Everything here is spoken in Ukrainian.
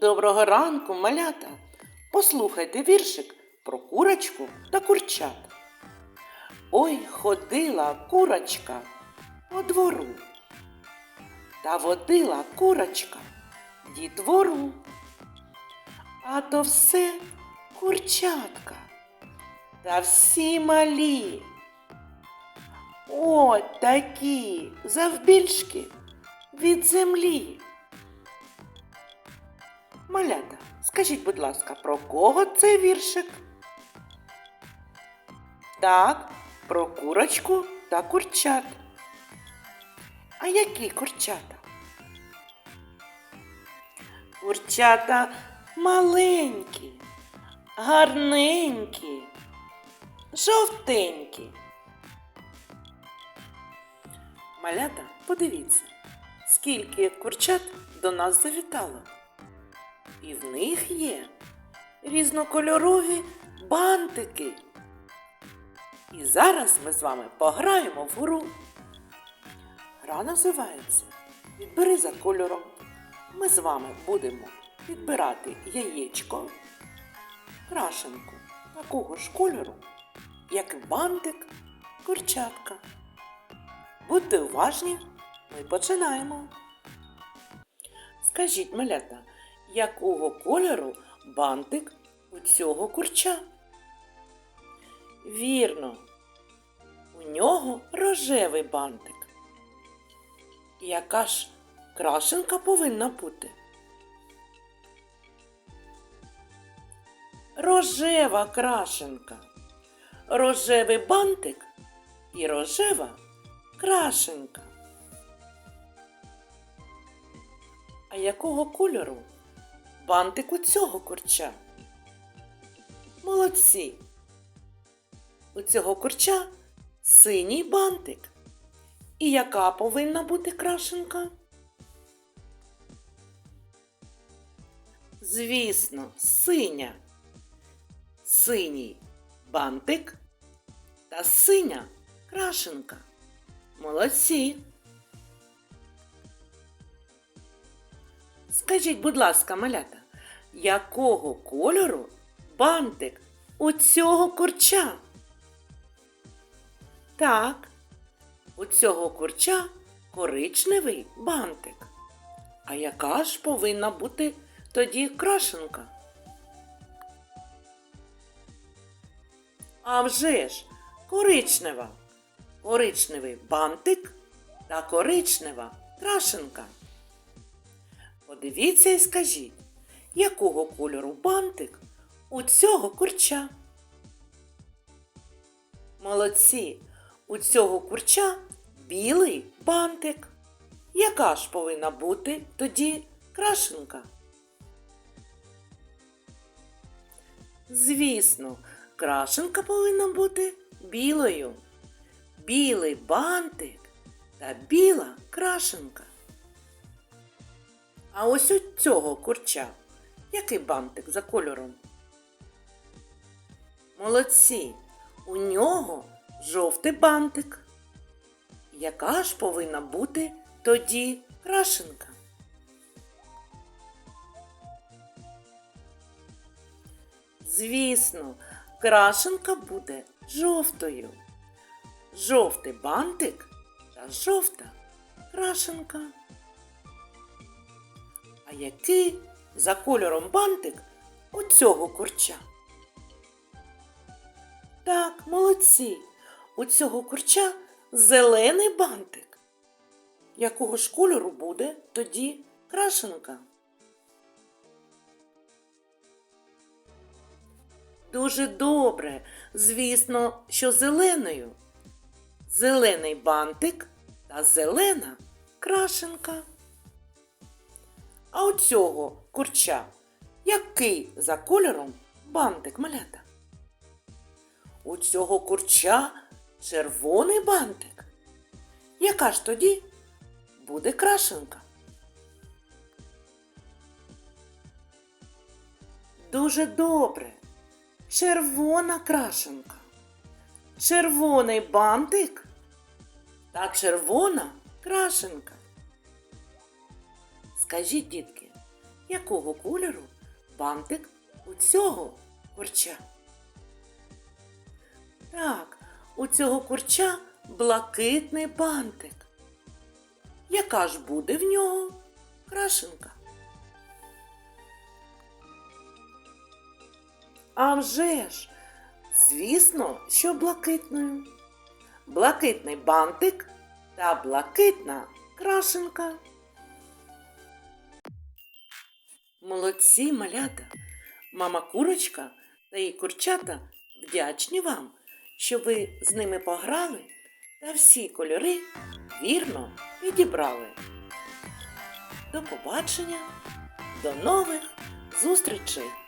Доброго ранку, малята! Послухайте віршик про курочку та курчат. Ой, ходила курочка по двору. Та водила курочка дітвору. А то все курчатка. Та всі малі. От такі завбільшки від землі. Малята, скажіть, будь ласка, про кого цей віршик? Так, про курочку та курчат. А які курчата? Курчата маленькі, гарненькі, жовтенькі. Малята, подивіться, скільки курчат до нас завітало. І в них є різнокольорові бантики. І зараз ми з вами пограємо в гру. Гра називається Відбери за кольором. Ми з вами будемо відбирати яєчко, крашенку такого ж кольору, як бантик, курчатка. Будьте уважні, ми починаємо. Скажіть, малята, якого кольору бантик у цього курча? Вірно, у нього рожевий бантик. Яка ж крашенка повинна бути? Рожева крашенка, рожевий бантик і рожева крашенка. А якого кольору бантик у цього курча? Молодці! У цього курча синій бантик. І яка повинна бути крашенка? Звісно, синя. Синій бантик та синя крашенка. Молодці. Скажіть, будь ласка, малята, якого кольору бантик у цього курча? Так, у цього курча коричневий бантик. А яка ж повинна бути тоді крашенка? А вже ж, коричнева. Коричневий бантик та коричнева крашенка. Подивіться і скажіть, якого кольору бантик у цього курча? Молодці, у цього курча білий бантик. Яка ж повинна бути тоді крашенка? Звісно, крашенка повинна бути білою. Білий бантик та біла крашенка. А ось у цього курча який бантик за кольором? Молодці, у нього жовтий бантик. Яка ж повинна бути тоді крашенка? Звісно, крашенка буде жовтою. Жовтий бантик та жовта крашенка. Який за кольором бантик у цього курча? Так, молодці. У цього курча зелений бантик. Якого ж кольору буде тоді крашенка? Дуже добре. Звісно, що зеленою. Зелений бантик та зелена крашенка. А у цього курча який за кольором бантик малята? У цього курча червоний бантик. Яка ж тоді буде крашенка? Дуже добре. Червона крашенка. Червоний бантик та червона крашенка. Скажіть, дітки, якого кольору бантик у цього курча? Так, у цього курча блакитний бантик. Яка ж буде в нього крашенка? А вже ж, звісно, що блакитною. Блакитний бантик та блакитна крашенка. Молодці, малята! Мама курочка та її курчата вдячні вам, що ви з ними пограли та всі кольори вірно підібрали. До побачення, до нових зустрічей!